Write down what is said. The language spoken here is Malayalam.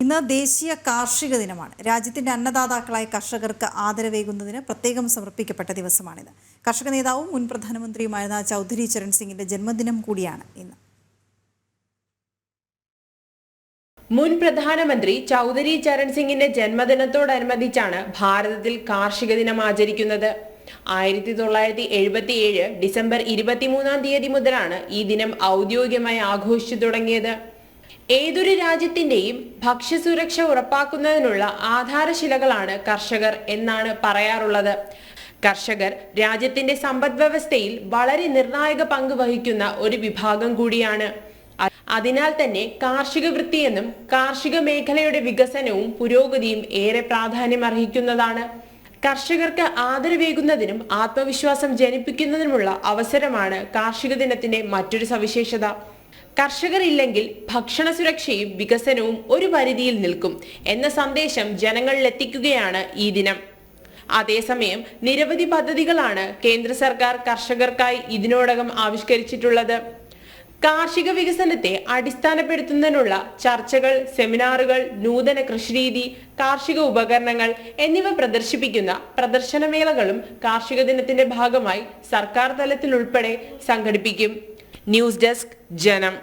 ഇന്ന് ദേശീയ കാർഷിക ദിനമാണ്. രാജ്യത്തിന്റെ അന്നദാതാക്കളായ കർഷകർക്ക് ആദരവേകുന്നതിന് പ്രത്യേകം സമർപ്പിക്കപ്പെട്ട ദിവസമാണിത്. കർഷക നേതാവും മുൻ പ്രധാനമന്ത്രിയുമായിരുന്ന ചൗധരി ചരൺ സിംഗിന്റെ ജന്മദിനം കൂടിയാണ് ഇന്ന്. മുൻ പ്രധാനമന്ത്രി ചൗധരി ചരൺ സിംഗിന്റെ ജന്മദിനത്തോടനുബന്ധിച്ചാണ് ഭാരതത്തിൽ കാർഷിക ദിനം ആചരിക്കുന്നത്. ആയിരത്തി തൊള്ളായിരത്തി എഴുപത്തി ഏഴ് ഡിസംബർ ഇരുപത്തിമൂന്നാം തീയതി മുതലാണ് ഈ ദിനം ഔദ്യോഗികമായി ആഘോഷിച്ചു തുടങ്ങിയത്. ഏതൊരു രാജ്യത്തിന്റെയും ഭക്ഷ്യസുരക്ഷ ഉറപ്പാക്കുന്നതിനുള്ള ആധാരശിലകളാണ് കർഷകർ എന്നാണ് പറയാറുള്ളത്. കർഷകർ രാജ്യത്തിന്റെ സമ്പദ് വ്യവസ്ഥയിൽ വളരെ നിർണായക പങ്ക് വഹിക്കുന്ന ഒരു വിഭാഗം കൂടിയാണ്. അതിനാൽ തന്നെ കാർഷിക വൃത്തിയെന്നും കാർഷിക മേഖലയുടെ വികസനവും പുരോഗതിയും ഏറെ പ്രാധാന്യം അർഹിക്കുന്നതാണ് കർഷകർക്ക് ആദരവേകുന്നതിനും ആത്മവിശ്വാസം ജനിപ്പിക്കുന്നതിനുമുള്ള അവസരമാണ് കാർഷിക ദിനത്തിന്റെ മറ്റൊരു സവിശേഷത. കർഷകർ ഇല്ലെങ്കിൽ ഭക്ഷണ സുരക്ഷയും വികസനവും ഒരു പരിധിയിൽ നിൽക്കും എന്ന സന്ദേശം ജനങ്ങളിൽ എത്തിക്കുകയാണ് ഈ ദിനം. അതേസമയം നിരവധി പദ്ധതികളാണ് കേന്ദ്ര സർക്കാർ കർഷകർക്കായി ഇതിനോടകം ആവിഷ്കരിച്ചിട്ടുള്ളത്. കാർഷിക വികസനത്തെ അടിസ്ഥാനപ്പെടുത്തുന്നതിനുള്ള ചർച്ചകൾ സെമിനാറുകൾ നൂതന കൃഷിരീതി കാർഷിക ഉപകരണങ്ങൾ എന്നിവ പ്രദർശിപ്പിക്കുന്ന പ്രദർശനമേളകളും കാർഷിക ദിനത്തിന്റെ ഭാഗമായി സർക്കാർ തലത്തിൽ ഉൾപ്പെടെ സംഘടിപ്പിക്കും. ന്യൂസ് ഡെസ്ക് ജനം